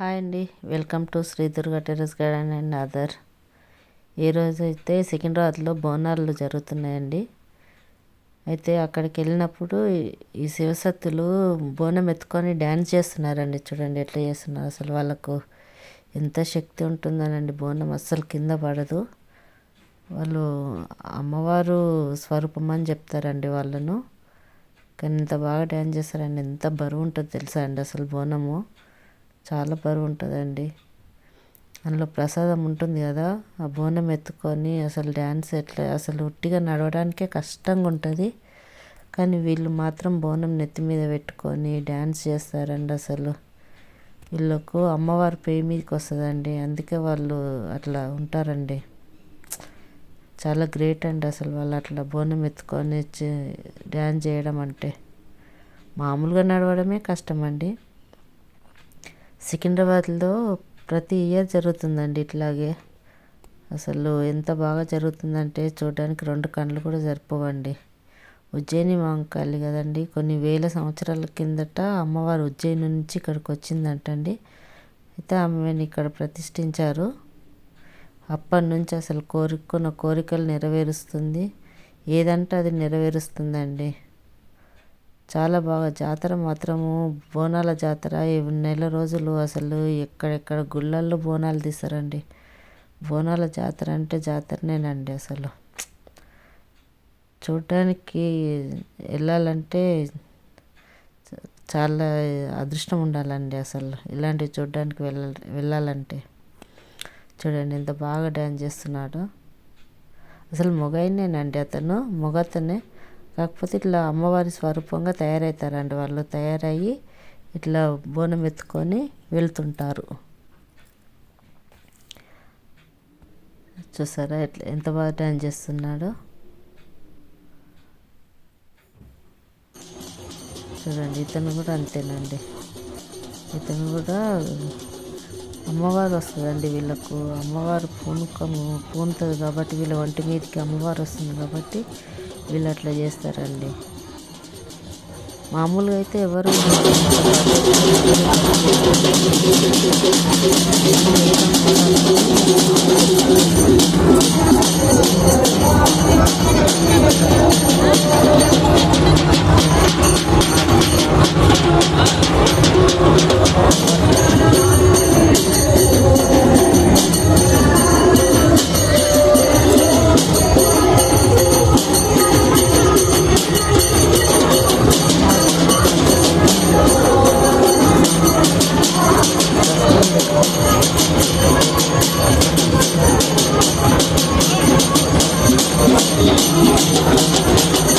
Hi అండి. Welcome to Shri Durga terrace garden and other. ఈరోజు అయితే సికింద్రాబాద్లో బోనాలు జరుగుతున్నాయండి. అయితే అక్కడికి వెళ్ళినప్పుడు ఈ శివశక్తులు బోనం ఎత్తుకొని డ్యాన్స్ చేస్తున్నారండి. చూడండి ఎట్లా చేస్తున్నారు. అసలు వాళ్ళకు ఎంత శక్తి ఉంటుందనండి. బోనం అస్సలు కింద పడదు. వాళ్ళు అమ్మవారు స్వరూపం అని చెప్తారండి వాళ్ళను. కానీ ఎంత బాగా డ్యాన్స్ చేస్తారండి. ఎంత బరువు ఉంటుందో తెలుసా అండి అసలు బోనము. చాలా బరువు ఉంటుందండి అందులో ప్రసాదం ఉంటుంది కదా ఆ బోనం ఎత్తుకొని అసలు డ్యాన్స్ ఎట్లా అసలు ఉట్టిగా నడవడానికే కష్టంగా ఉంటుంది కానీ వీళ్ళు మాత్రం బోనం నెత్తి మీద పెట్టుకొని డ్యాన్స్ చేస్తారండి అసలు. వీళ్ళకు అమ్మవారి పేయి మీదకి వస్తుందండి అందుకే వాళ్ళు అట్లా ఉంటారండి. చాలా గ్రేట్ అండి అసలు వాళ్ళు అట్లా బోనం ఎత్తుకొని డ్యాన్స్ చేయడం అంటే. మామూలుగా నడవడమే కష్టం అండి సికింద్రాబాద్లో ప్రతి ఇయర్ జరుగుతుందండి ఇట్లాగే. అసలు ఎంత బాగా జరుగుతుందంటే చూడడానికి రెండు కళ్ళు కూడా సరిపోవండి. ఉజ్జయిని మహంకాళి కదండి. కొన్ని వేల సంవత్సరాల కిందట అమ్మవారు ఉజ్జయిని నుంచి ఇక్కడికి వచ్చిందంటండి. అయితే ఆమెను ఇక్కడ ప్రతిష్ఠించారు. అప్పటి నుంచి అసలు కోరుకున్న కోరికలు నెరవేరుస్తుంది. ఏదంటే అది నెరవేరుస్తుందండి. చాలా బాగా. జాతర మాత్రము బోనాల జాతర నెల రోజులు అసలు ఎక్కడెక్కడ గుళ్ళల్లో బోనాలు తీస్తారండి. బోనాల జాతర అంటే జాతరనేనండి అసలు. చూడడానికి వెళ్ళాలంటే చాలా అదృష్టం ఉండాలండి అసలు ఇలాంటివి చూడడానికి వెళ్ళ వెళ్ళాలంటే. చూడండి ఎంత బాగా డ్యాన్స్ చేస్తున్నాడు. అసలు మొగైనేనండి అతను మొగతనే కాకపోతే ఇట్లా అమ్మవారి స్వరూపంగా తయారవుతారండి వాళ్ళు. తయారయ్యి ఇట్లా బోనం ఎత్తుకొని వెళ్తుంటారు. చూసారా ఎట్లా ఎంత బాగా డ్యాన్స్ చేస్తున్నాడో. చూడండి ఇతను కూడా అంతేనండి. ఇతను కూడా అమ్మవారు వస్తుందండి వీళ్ళకు. అమ్మవారు పూనుకము పూనుతుంది కాబట్టి వీళ్ళ ఒంటి మీదకి అమ్మవారు వస్తుంది కాబట్టి వీళ్ళు అట్లా చేస్తారండి. మామూలుగా అయితే ఎవరు ハハハハ!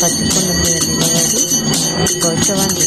పచ్చికొండ మీద నిలబడి గౌరవాన్ని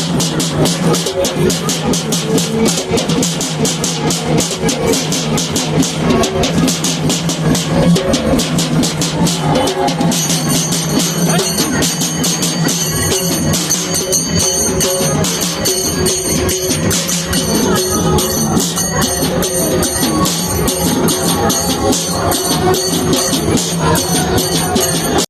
Thank you.